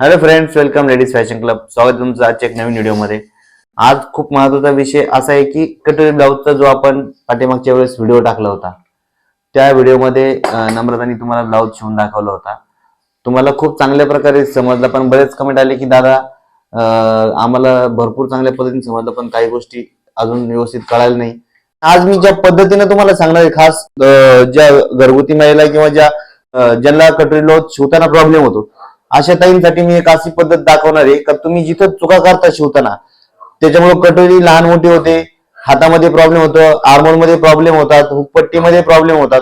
Hello friends welcome ladies fashion club स्वागत तुमचं आजच्या एक नवीन व्हिडिओमध्ये आज खूप महत्त्वाचा विषय असा आहे की कटोरी ब्लाऊजचा जो आपण पाठीमागच्या वेळेस व्हिडिओ टाकला होता त्या व्हिडिओमध्ये नम्रतानी नम्रताने तुम्हाला ब्लाऊज शिवून दाखवला होता. तुम्हाला खूप चांगल्या प्रकारे समजलं पण बरेच कमेंट आले की दादा आम्हाला भरपूर चांगल्या पद्धतीने समजलं पण काही गोष्टी अजून व्यवस्थित कळायला नाही. आज मी ज्या पद्धतीने तुम्हाला सांगणार आहे खास ज्या घरगुती महिला किंवा ज्या ज्यांना कटोरी ब्लाऊज शिवताना प्रॉब्लेम होतो अशा ताईंसाठी मी एक अशी पद्धत दाखवणार आहे. का तुम्ही जिथं चुका करता शिवताना त्याच्यामुळे कटोरी लहान मोठी होते हातामध्ये प्रॉब्लेम होतो आर्मोलमध्ये प्रॉब्लेम होतात हुकपट्टीमध्ये प्रॉब्लेम होतात.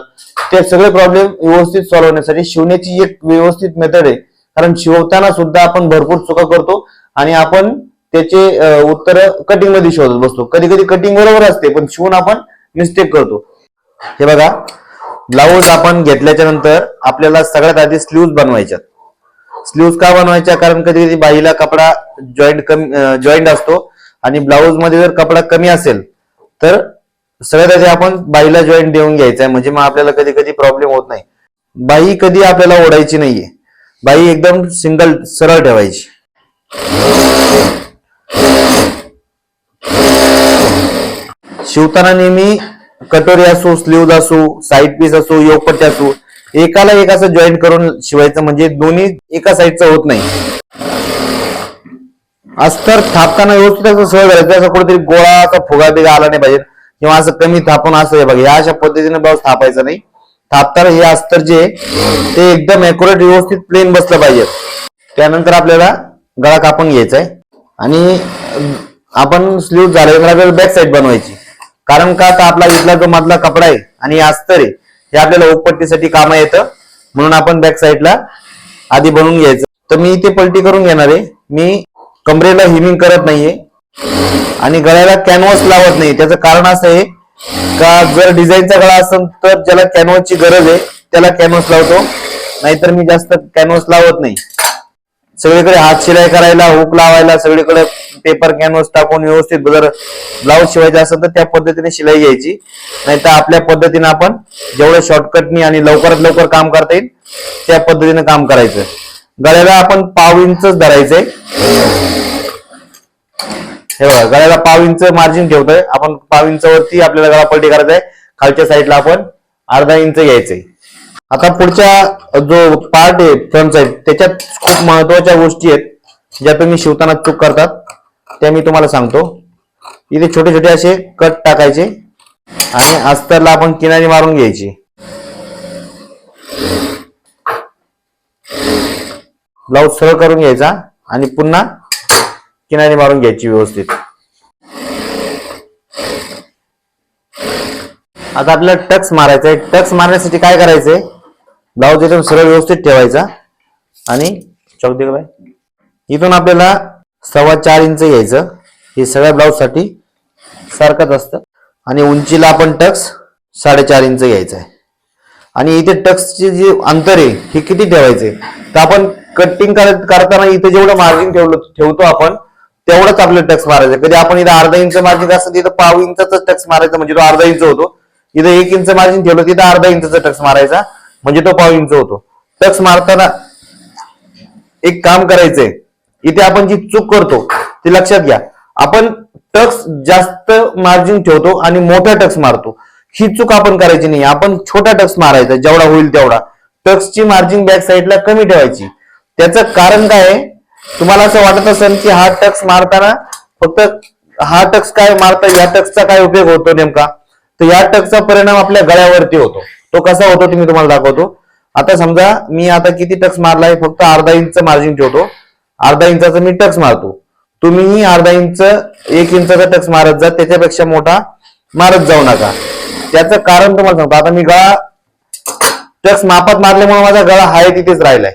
ते सगळे प्रॉब्लेम व्यवस्थित सॉल्व्ह होण्यासाठी शिवण्याची एक व्यवस्थित मेथड आहे. कारण शिवताना सुद्धा आपण भरपूर चुका करतो आणि आपण त्याचे उत्तर कटिंगमध्ये शोधत बसतो. कधी कधी कटिंग बरोबर असते पण शिवून आपण मिस्टेक करतो. हे बघा ब्लाऊज आपण घेतल्याच्या नंतर आपल्याला सगळ्यात आधी स्लीव्ह बनवायच्यात. स्लीव्ह का बनवायच्या? कारण कधी कधी बाईला कपडा जॉईंट कमी जॉईंट असतो आणि ब्लाऊजमध्ये जर कपडा कमी असेल तर सगळ्यात आधी आपण बाईला जॉईंट देऊन घ्यायचा आहे. म्हणजे मग आपल्याला कधी कधी प्रॉब्लेम होत नाही. बाई कधी आपल्याला ओढायची नाहीये. बाई एकदम सिंगल सरळ ठेवायची. शिवताना नेहमी कटोरी असो स्लीव्ह असो साईड पीस असो योगपट्टी असो एकाला एक असं जॉईंट करून शिवायचं म्हणजे दोन्ही एका साईडचं होत नाही. अस्तर थापताना व्यवस्थित असं सहज करायचं असं कुठेतरी गोळा असा फुगा बिगा आला नाही पाहिजे. किंवा असं कमी थापून असं हे बघा ह्या अशा पद्धतीने बस थापायचं नाही. थापताना हे अस्तर जे ते एकदम अॅक्युरेट व्यवस्थित प्लेन बसलं पाहिजे. त्यानंतर आपल्याला गळा कापून घ्यायचा आहे. आणि आपण स्लीव झाल्यानंतर आपल्याला बॅक साईड बनवायची. कारण का तर आपला इथला जो मधला कपडा आहे आणि अस्तर आहे हे आपल्याला उपपट्टीसाठी काम येतं. म्हणून आपण बॅक साईडला आधी बनवून घ्यायचं. तर मी इथे पलटी करून घेणार आहे. मी कमरेला हिमिंग करत नाहीये. आणि गळ्याला कॅनव्हास लावत नाही. त्याचं कारण असं आहे का जर डिझाईनचा गळा असेल तर ज्याला कॅनव्हासची गरज आहे त्याला कॅनव्हास लावतो. नाहीतर मी जास्त कॅनव्हास लावत नाही. सगळीकडे हात शिलाई करायला हुक लावायला सगळीकडे पेपर कॅनव्हास टाकून व्यवस्थित जर ब्लाऊज शिवायचा असेल तर त्या पद्धतीने शिलाई घ्यायची. नाहीतर आपल्या पद्धतीने आपण जेवढं शॉर्टकटनी आणि लवकरात लवकर काम करता येईल त्या पद्धतीने काम करायचं. गळ्याला आपण पाव इंचच धरायचंय. हे बघा गळ्याला पाव इंच मार्जिन ठेवतोय. आपण पाव इंच वरती आपल्याला गळा पलटी करायचा आहे खालच्या साईडला आपण अर्धा इंच घ्यायचंय. आता पुढच्या जो पार्ट आहे फ्रंट साईड त्याच्यात खूप महत्त्वाच्या गोष्टी आहेत ज्या तुम्ही शिवताना चूक करतात त्या मी तुम्हाला सांगतो. इथे छोटे छोटे असे कट टाकायचे आणि अस्तरला आपण किनारी मारून घ्यायची. ब्लाऊज सरळ करून घ्यायचा आणि पुन्हा किनारी मारून घ्यायची व्यवस्थित. आता आपल्याला टक्स मारायचा आहे टक्स मारण्यासाठी काय करायचंय? ब्लाऊज एकदम सरळ व्यवस्थित ठेवायचा. आणि चौक दे इथून आपल्याला सव्वा चार इंच घ्यायचं. हे सगळ्या ब्लाऊजसाठी सारखंच असतं. आणि उंचीला आपण टक्स साडेचार इंच घ्यायचं आहे. आणि इथे टक्सचे जे अंतर आहे हे किती ठेवायचे? तर आपण कटिंग करताना इथे जेवढं मार्जिन ठेवलं ठेवतो आपण तेवढंच आपलं टक्स मारायचं. कधी आपण इथं अर्धा इंच मार्जिन असतं तिथं पाव इंचाच टक्स मारायचं म्हणजे तो अर्धा इंच होतो. इथं एक इंच मार्जिन ठेवलं तिथं अर्धा इंचचा टक्स मारायचा. म्हणजे तो पाव इंच होतो. टक्स मारताना एक काम करायचंय. इथे आपण जी चूक करतो ती लक्षात घ्या. आपण टक्स जास्त मार्जिन ठेवतो आणि मोठा टक्स मारतो. ही चूक आपण करायची नाही. आपण छोटा टक्स मारायचा जेवढा होईल तेवढा. टक्सची मार्जिन बॅक साईडला कमी ठेवायची. त्याचं कारण काय आहे? तुम्हाला असं वाटत असेल की हा टक्स मारताना फक्त हा टक्स काय मारता या टक्सचा काय उपयोग होतो नेमका? तर या टक्सचा परिणाम आपल्या गळ्यावरती होतो. तो कसा होतो ते मी तुम्हाला दाखवतो. आता समजा मी आता किती टक्स मारलाय फक्त अर्धा इंच मार्जिन ठेवतो. अर्धा इंचाचा मी टक्स मारतो. तुम्हीही अर्धा इंच एक इंचाचा टक्स मारत जा त्याच्यापेक्षा मोठा मारत जाऊ नका. त्याचं कारण तुम्हाला सांगतो. आता मी गळा टक्स मापात मारल्यामुळे माझा गळा हाय तिथेच राहिलाय.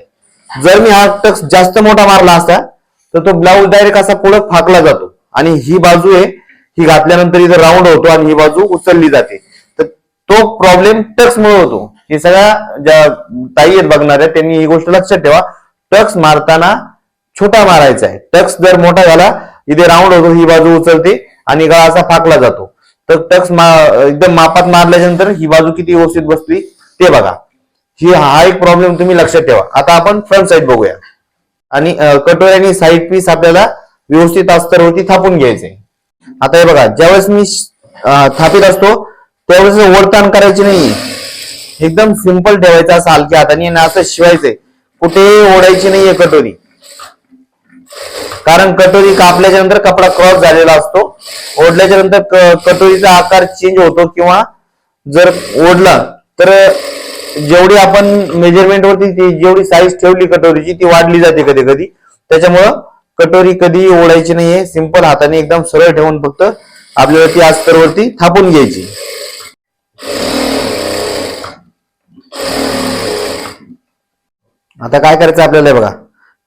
जर मी हा टक्स जास्त मोठा मारला असता तर तो ब्लाऊज डायरेक्ट असा पुढे फाकला जातो. आणि ही बाजू आहे ही घातल्यानंतर इथं राऊंड होतो आणि ही बाजू उचलली जाते. तो प्रॉब्लेम टक्स मुळे होतो. हे सगळ्या ज्या ताई आहेत बघणाऱ्या त्यांनी ही गोष्ट लक्षात ठेवा. टक्स मारताना छोटा मारायचा आहे. टक्स जर मोठा झाला इथे राऊंड होतो ही बाजू उचलते आणि गळा असा फाकला जातो. तर टक्स मा एकदम मापात मारल्यानंतर ही बाजू किती व्यवस्थित बसली ते बघा. ही हा एक प्रॉब्लेम तुम्ही लक्षात ठेवा. आता आपण फ्रंट साईड बघूया. आणि कटोरी आणि साईड पीस आपल्याला व्यवस्थित अस्तरवरती थापून घ्यायचे. आता हे बघा ज्यावेळेस मी थापीत थापित असतो त्यावेळेस ओढताण करायची नाही एकदम सिंपल ठेवायचं असं हलक्या हाताने आणि असं शिवायचंय. कुठे ओढायची नाहीये कटोरी. कारण कटोरी कापल्याच्या नंतर कपडा क्रॉस झालेला असतो. ओढल्याच्या नंतर कटोरीचा आकार चेंज होतो किंवा जर ओढला तर जेवढी आपण मेजरमेंट वरती जेवढी साईज ठेवली कटोरीची ती वाढली जाते कधी कधी. त्याच्यामुळं कटोरी कधी ओढायची नाहीये. सिंपल हाताने एकदम सरळ ठेवून फक्त आपल्याला ती अस्तरवरती थापून घ्यायची. आता काय करायचं आपल्याला हे बघा.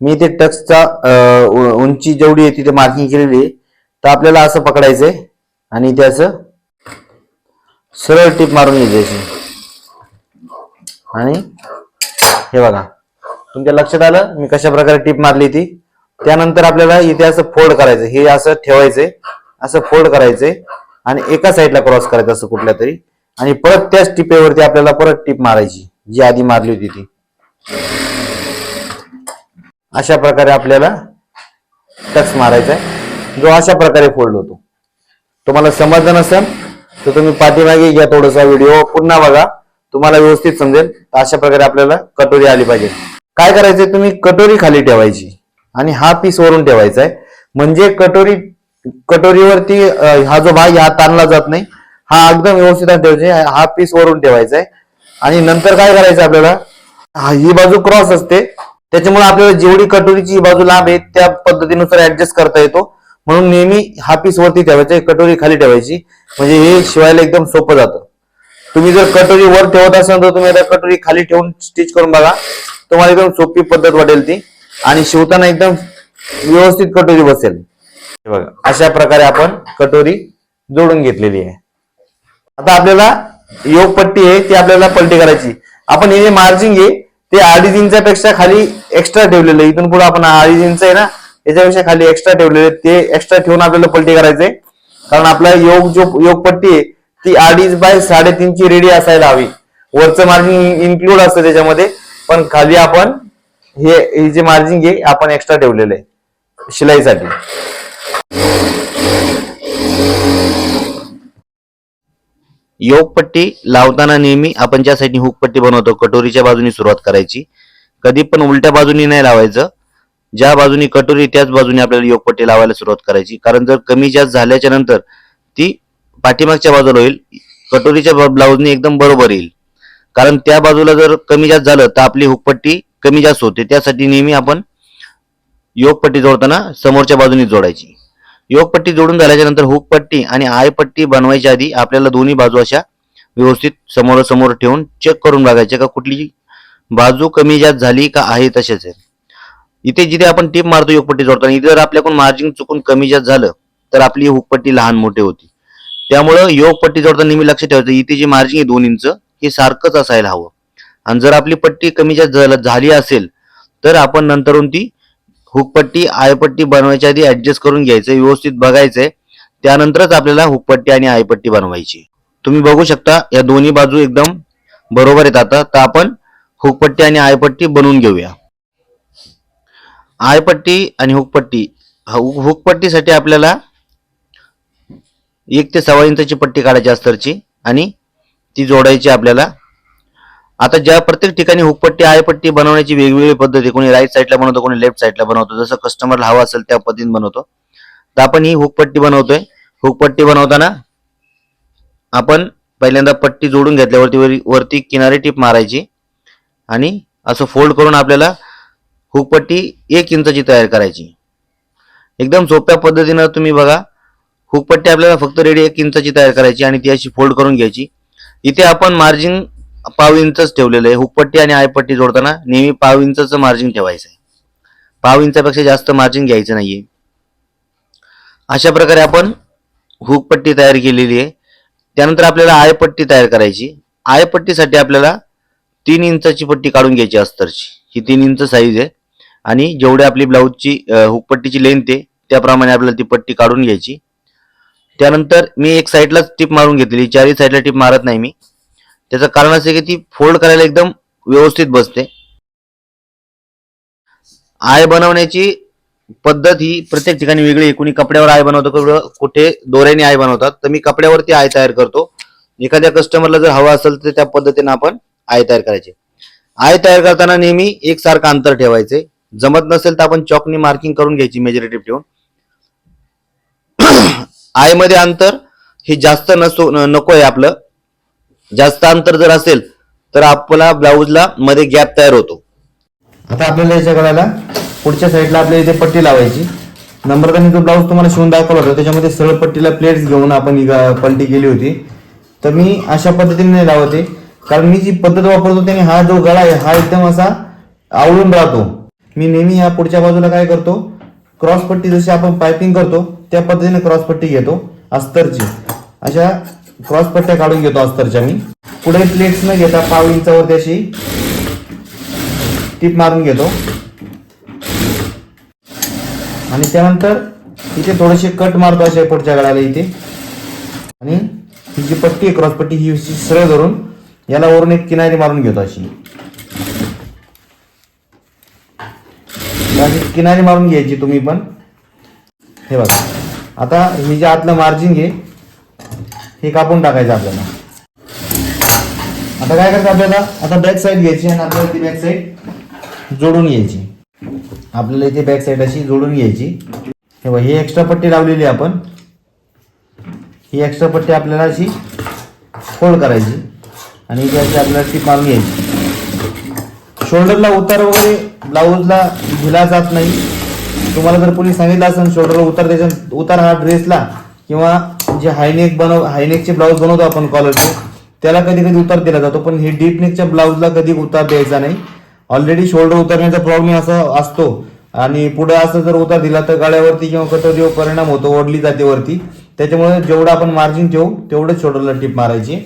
मी ते टक्सचा उंची जेवढी आहे तिथे मार्किंग केलेली आहे तर आपल्याला असं पकडायचंय आणि ते असं सरळ टीप मारून घ्यायची आणि हे बघा. तुमच्या लक्षात आलं? मी कशा प्रकारे टीप मारली ती? त्यानंतर आपल्याला इथे असं फोल्ड करायचं हे असं ठेवायचंय. असं फोल्ड करायचंय. आणि एका साईडला क्रॉस करायचं असं कुठल्या तरी. आणि परत त्याच टिपेवरती आपल्याला परत टीप मारायची जी आधी मारली होती ती. अशा प्रकारे आपल्याला टक्स मारायचा आहे. जो अशा प्रकारे फोल्ड होतो. तुम्हाला समजलं नसेल तर तुम्ही पाठीमागे घ्या थोडासा व्हिडिओ पुन्हा बघा तुम्हाला व्यवस्थित समजेल तर अशा प्रकारे आपल्याला कटोरी आली पाहिजे. काय करायचंय तुम्ही? कटोरी खाली ठेवायची. आणि हा पीस वरून ठेवायचा आहे. म्हणजे कटोरी कटोरीवरती हा जो भाग हा ताणला जात नाही. हा एकदम व्यवस्थित ठेवायचा हा पीस वरून ठेवायचा आहे. आणि नंतर काय करायचं आपल्याला? ही बाजू क्रॉस असते. त्याच्यामुळे आपल्याला जेवढी कटोरीची बाजू लांब आहे त्या पद्धतीनुसार ऍडजस्ट करता येतो. म्हणून नेहमी हा पीस वरती ठेवायचा कटोरी खाली ठेवायची. म्हणजे हे शिवायला एकदम सोपं जातं. तुम्ही जर कटोरी वर ठेवत असाल तर तुम्ही आता कटोरी खाली ठेवून स्टिच करून बघा. तुम्हाला एकदम सोपी पद्धत वाटेल ती. आणि शिवताना एकदम व्यवस्थित कटोरी बसेल. हे बघा अशा प्रकारे आपण कटोरी जोडून घेतलेली आहे. आता आपल्याला योग पट्टी आहे ती आपल्याला पलटी करायची. आपण हे जे मार्जिंग आहे ते अडीच इंचापेक्षा खाली एक्स्ट्रा ठेवलेलं आहे. इथून पुढे आपण अडीच इंच आहे ना त्याच्यापेक्षा खाली एक्स्ट्रा ठेवलेले आहे. ते एक्स्ट्रा ठेवून आपल्याला पलटी करायचंय. कारण आपला योग जो योग पट्टी आहे ती अडीच बाय साडेतीनची रेडी असायला हवी. वरचं मार्जिन इन्क्लूड असतं त्याच्यामध्ये. पण खाली आपण हे हे जे मार्जिन आहे आपण एक्स्ट्रा ठेवलेलं आहे. शिलाईसाठी. योगपट्टी लावताना नेहमी आपण ज्या साईडनी हुकपट्टी बनवतो कटोरीच्या बाजूनी सुरुवात करायची. कधी पण उलट्या बाजूनी नाही लावायचं. ज्या बाजूनी कटोरी त्याच बाजूने आपल्याला योगपट्टी लावायला सुरुवात करायची. कारण जर कमी जास्त झाल्याच्यानंतर ती पाठीमागच्या बाजूला होईल. कटोरीच्या ब्लाऊजनी एकदम बरोबर येईल. कारण त्या बाजूला जर कमी जास्त झालं तर आपली हुकपट्टी कमी जास्त होते. त्यासाठी नेहमी आपण योगपट्टी जोडताना समोरच्या बाजूनी जोडायची. योगपट्टी जोडून झाल्याच्यानंतर हुकपट्टी आणि आयपट्टी बनवायच्या आधी आपल्याला दोन्ही बाजू अशा व्यवस्थित समोरासमोर ठेवून चेक करून बघायचे का कुठली बाजू कमी जास्त झाली का आहे तसेच आहे. इथे जिथे आपण टीप मारतो योगपट्टी जोडताना इथे जर आपल्याकडून मार्जिन चुकून कमी जास्त झालं तर आपली हुकपट्टी लहान मोठी होती. त्यामुळं योगपट्टी जोडताना नेहमी लक्ष ठेवायचं इथे जी मार्जिन आहे दोन इंच हे सारखंच असायला हवं. आणि जर आपली पट्टी कमी जास्त झाली असेल तर आपण नंतरून ती हुकपट्टी आयपट्टी बनवायच्या आधी ऍडजस्ट करून घ्यायचं व्यवस्थित बघायचंय त्यानंतरच आपल्याला हुकपट्टी आणि आयपट्टी बनवायची. तुम्ही बघू शकता या दोन्ही बाजू एकदम बरोबर आहेत आता. तर आपण हुकपट्टी आणि आयपट्टी बनवून घेऊया. आयपट्टी आणि हुकपट्टी. हुकपट्टीसाठी आपल्याला एक ते सव्वा इंचाची पट्टी काढायची अस्तरची आणि ती जोडायची आपल्याला आता ज्या प्रत्येक ठिकाणी हुकपट्टी आयपट्टी बनवण्याची वेगवेगळी पद्धत आहे कोणी राईट साईडला बनवतो कोणी लेफ्ट साईडला बनवतो जसं कस्टमरला हवं असेल त्या पद्धतीने बनवतो. तर आपण ही हुकपट्टी बनवतोय. हुकपट्टी बनवताना आपण पहिल्यांदा पट्टी जोडून घेतल्यावरती वरती किनारी टीप मारायची आणि असं फोल्ड करून आपल्याला हुकपट्टी एक इंचाची तयार करायची. एकदम सोप्या पद्धतीनं तुम्ही बघा हुकपट्टी आपल्याला फक्त रेडी एक इंचाची तयार करायची आणि ती अशी फोल्ड करून घ्यायची. इथे आपण मार्जिन पाव इंचच ठेवलेलं आहे. हुकपट्टी आणि आयपट्टी जोडताना नेहमी पाव इंचचं मार्जिन ठेवायचं आहे. पाव इंचापेक्षा जास्त मार्जिन घ्यायचं नाहीये. अशा प्रकारे आपण हुकपट्टी तयार केलेली आहे. त्यानंतर आपल्याला आयपट्टी तयार करायची. आयपट्टीसाठी आपल्याला तीन इंचाची पट्टी काढून घ्यायची अस्तरची. ही तीन इंच साईज आहे. आणि जेवढी आपली ब्लाऊजची हुकपट्टीची लेंथ आहे त्याप्रमाणे आपल्याला ती पट्टी काढून घ्यायची. त्यानंतर मी एक साईडलाच टिप मारून घेतलेली. चारही साईडला टिप मारत नाही मी. त्याचं कारण असं आहे की ती फोल्ड करायला एकदम व्यवस्थित बसते. आय बनवण्याची पद्धत ही प्रत्येक ठिकाणी वेगळी आहे. कुणी कपड्यावर आय बनवतो कुठे दोऱ्याने आय बनवतात तर मी कपड्यावरती आय तयार करतो. एखाद्या कस्टमरला जर हवा असेल तर त्या पद्धतीने आपण आय तयार करायचे. आय तयार करताना नेहमी एकसारखं अंतर ठेवायचे. जमत नसेल तर आपण चॉकनी मार्किंग करून घ्यायची मेजरेटिव्ह ठेवून. आयमध्ये अंतर हे जास्त नसो नको आहे आपलं. जास्त अंतर जर असेल तर आपला ब्लाऊजला मध्ये गॅप तयार होतो. आता आपल्याला याच्या गळ्याला पुढच्या साईडला आपल्या इथे पट्टी लावायची. नंबरदानी तो ब्लाऊज तुम्हाला शिवून दाखवला होता त्याच्यामध्ये सरळ पट्टीला प्लेट्स घेऊन आपण पलटी केली होती. तर मी अशा पद्धतीने लावते. कारण मी जी पद्धत वापरतो त्याने हा जो गळा आहे हा एकदम असा आवळून राहतो. मी नेहमी या पुढच्या बाजूला काय करतो क्रॉस पट्टी जशी आपण पायपिंग करतो त्या पद्धतीने क्रॉस पट्टी घेतो अस्तरची. अशा क्रॉस पट्ट्या काढून घेतो अस्तरच्या मी पुढे प्लेट्स न घेता पाव इंचावर त्याशी टीप मारून घेतो. आणि त्यानंतर इथे थोडेसे कट मारतो असे पुढच्या गळाला इथे. आणि ही जी पट्टी आहे क्रॉस पट्टी ही सरळ धरून याला वरून एक किनारी मारून घेतो अशी. अशी किनारी मारून घ्यायची तुम्ही पण. हे बघा. आता हे जे आतलं मार्जिन घे हे कापून टाकायचं आपल्याला. आता काय करायचं आपल्याला? आता बॅक साईड घ्यायची आणि आपल्याला ती बॅक साईड जोडून घ्यायची. आपल्याला इथे बॅक साईड अशी जोडून घ्यायची. हे ही एक्स्ट्रा पट्टी लावलेली आपण. ही एक्स्ट्रा पट्टी आपल्याला अशी फोल्ड करायची. आणि इथे अशी आपल्याला टीप मारून घ्यायची. शोल्डरला उतार वगैरे ब्लाऊजला दिला जात नाही. तुम्हाला जर कोणी सांगितलं असेल शोल्डरला उतार त्याच्या उतार हा ड्रेसला किंवा जे हायनेक बनव हायनेकचे ब्लाऊज बनवतो आपण कॉलरचे त्याला कधी कधी उतार दिला जातो पण हे डीप नेकच्या ब्लाऊजला कधी उतार द्यायचा नाही. ऑलरेडी शोल्डर उतरण्याचा प्रॉब्लेम असा असतो. आणि पुढे असं जर उतार दिला तर गळ्यावरती किंवा कटोरीवर परिणाम होतो ओढली जाते वरती त्याच्यामुळे जेवढं आपण मार्जिन ठेवू तेवढंच शोल्डरला टीप मारायची.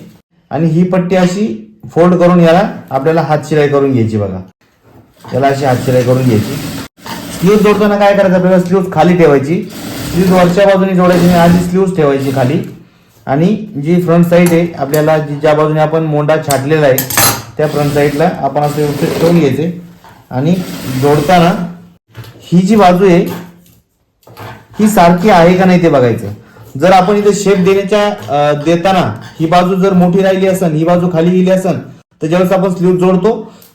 आणि ही पट्टी अशी फोल्ड करून याला आपल्याला हात शिलाई करून घ्यायची बघा. याला अशी हात शिलाई करून घ्यायची. स्लीव जोडताना काय करायचं आपल्याला? स्लीव खाली ठेवायची. स्लीव्ह वरच्या बाजूने जोडायची आणि आधी स्लीव्ह ठेवायची खाली. आणि जी फ्रंट साईड आहे आपल्याला जी ज्या बाजूने आपण मोंडा छाटलेला आहे त्या फ्रंट साईडला आपण असं व्यवस्थित ठेवून घ्यायचे. आणि जोडताना ही जी बाजू आहे ही सारखी आहे का नाही ते बघायचं. जर आपण इथे शेप देण्याच्या देताना ही बाजू जर मोठी राहिली असेल ही बाजू खाली गेली असेल तर ज्यावेळेस आपण स्लीव जोडतो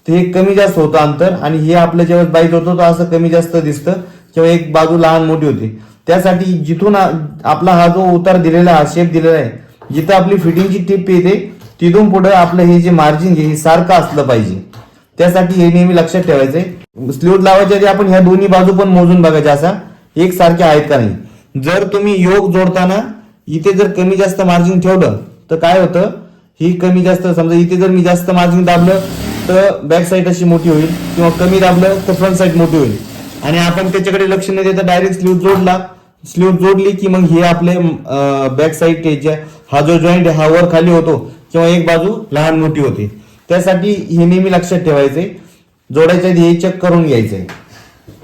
तर हे कमी जास्त होतं अंतर. आणि हे आपलं ज्यावेळेस बाईक जोडतो तर असं कमी जास्त दिसतं. किंवा एक बाजू लहान मोठी होती. त्यासाठी जिथून आपला हा जो उतार दिलेला आहे, हा शेप दिलेला आहे जिथं आपली फिटिंगची टिप येते तिथून पुढे आपलं हे जे मार्जिन हे सारखं असलं पाहिजे. त्यासाठी हे नेहमी लक्षात ठेवायचंय. स्लीव लावायच्या आधी आपण ह्या दोन्ही बाजू पण मोजून बघायच्या असा एक सारख्या आहेत का नाही? जर तुम्ही योग जोडताना इथे जर कमी जास्त मार्जिन ठेवलं तर काय होतं? ही कमी जास्त समजा इथे जर मी जास्त मार्जिन दाबलं तर बॅक साईड अशी मोठी होईल. किंवा कमी दाबलं तर फ्रंट साईड मोठी होईल. आणि आपण त्याच्याकडे लक्ष न देता डायरेक्ट स्लीव जोडला स्लीव जोडली की मग हे आपले बॅक साईड हा जो जॉईंट हा वर खाली होतो किंवा एक बाजू लहान मोठी होते. त्यासाठी हे नेहमी लक्षात ठेवायचे. जोडायचे हे चेक करून घ्यायचे.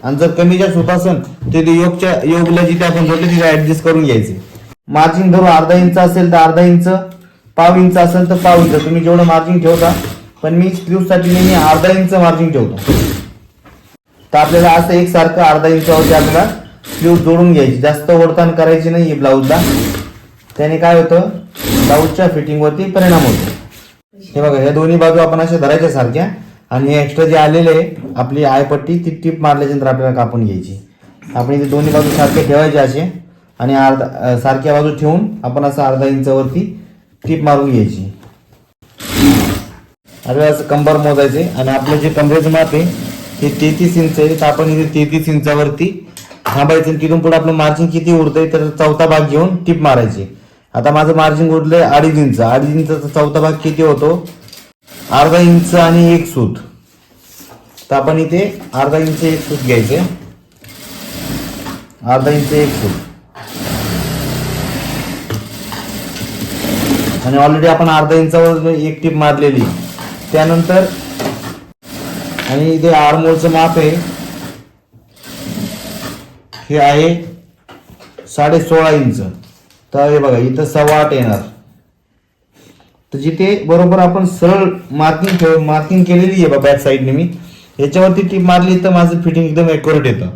आणि जर कमी जास्त होत असेल तर ते योगच्या योगला जिथे आपण जोडले तिथे ऍडजस्ट करून घ्यायचे. मार्जिन धरू अर्धा इंच असेल तर अर्धा इंच पाव इंच असेल तर पाव इंच तुम्ही जेवढं मार्जिन ठेवता पण मी स्लीवसाठी नेहमी अर्धा इंच मार्जिन ठेवतो. तर आपल्याला असं एकसारखं अर्धा इंचावरती आपल्याला स्लीव जोडून घ्यायची. जास्त ओढताण करायची नाही ब्लाऊजला त्याने काय होतं? ब्लाऊजच्या फिटिंगवरती परिणाम होतो. हे बघा ह्या दोन्ही बाजू आपण अशा धरायच्या सारख्या. आणि हे एक्स्ट्रा जे आलेले आहे आपली आयपट्टी ती टीप मारल्याच्यानंतर आपल्याला कापून घ्यायची. आपण इथे दोन्ही बाजू सारखे ठेवायचे असे. आणि अर्धा सारख्या बाजू ठेवून आपण असं अर्धा इंचावरती टीप मारून घ्यायची. आपल्याला असं कंबर मोजायचे. आणि आपलं जे कमरेचं माप आहे हे तेहतीस इंच आहे. तर आपण इथे तेहतीस इंचावरती थांबायचं आणि तिथून पुढे आपलं मार्जिन किती उरतंय तर चौथा भाग घेऊन टिप मारायची. आता माझं मार्जिन उरलंय अडीच इंच अडीच इंचचा चौथा भाग किती होतो? अर्धा इंच आणि एक सूत. तर आपण इथे अर्धा इंच एक सूत घ्यायचे. अर्धा इंच एक सूत. आणि ऑलरेडी आपण अर्धा इंचावर एक टीप मारलेली. त्यानंतर आणि इथे आरमोलचं माप आहे. हे आहे साडे सोळा इंच. तर हे बघा इथं सव्वा आठ येणार. तर जिथे बरोबर आपण सरळ मार्किंग ठेव मार्किंग केलेली आहे बा बॅक साईडने मी. याच्यावरती टीप मारली तर माझं फिटिंग एकदम ॲक्युरेट येतं.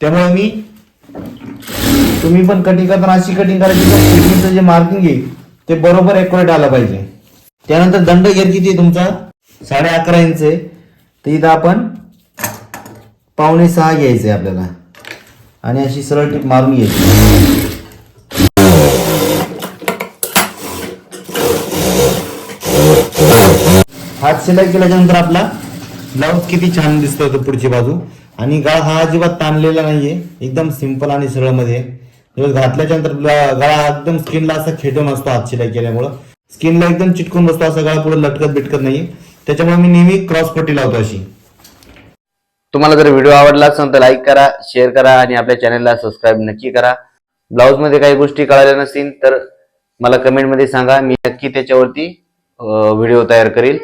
त्यामुळे मी तुम्ही पण कटिंग करताना अशी कटिंग करायची फिटिंगचं जे मार्किंग आहे ते बरोबर ॲक्युरेट आलं पाहिजे. त्यानंतर दंड घेर किती तुमचा? साडे अकरा इंच आहे. तर इथं आपण पावणे सहा घ्यायचं आहे आपल्याला. आणि अशी सरळ टीप मारून घ्यायची हात शिलाई केल्याच्यानंतर आपला ब्लाऊज किती छान दिसतोय तो पुढची बाजू. आणि गळा हा अजिबात ताणलेला नाहीये. एकदम सिंपल आणि सरळमध्ये. घातल्याच्या नंतर गळा एकदम स्किनला असा खेटून असतो हात शिलाई केल्यामुळं. स्किनला एकदम चिटकून बसतो असा गळा पुढे लटकत बिटकत नाही त्याच्यामुळे मी नेहमी क्रॉस पट्टी लावतो अशी. तुम्हाला जर व्हिडिओ आवडला असेल तर लाईक करा शेअर करा आणि आपल्या चॅनलला सबस्क्राईब नक्की करा. ब्लाऊजमध्ये काही गोष्टी कळाल्या नसतील तर मला कमेंटमध्ये सांगा. मी नक्की त्याच्यावरती व्हिडिओ तयार करेल.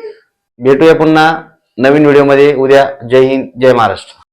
भेटूया पुन्हा नवीन व्हिडिओमध्ये उद्या जय हिंद जय महाराष्ट्र.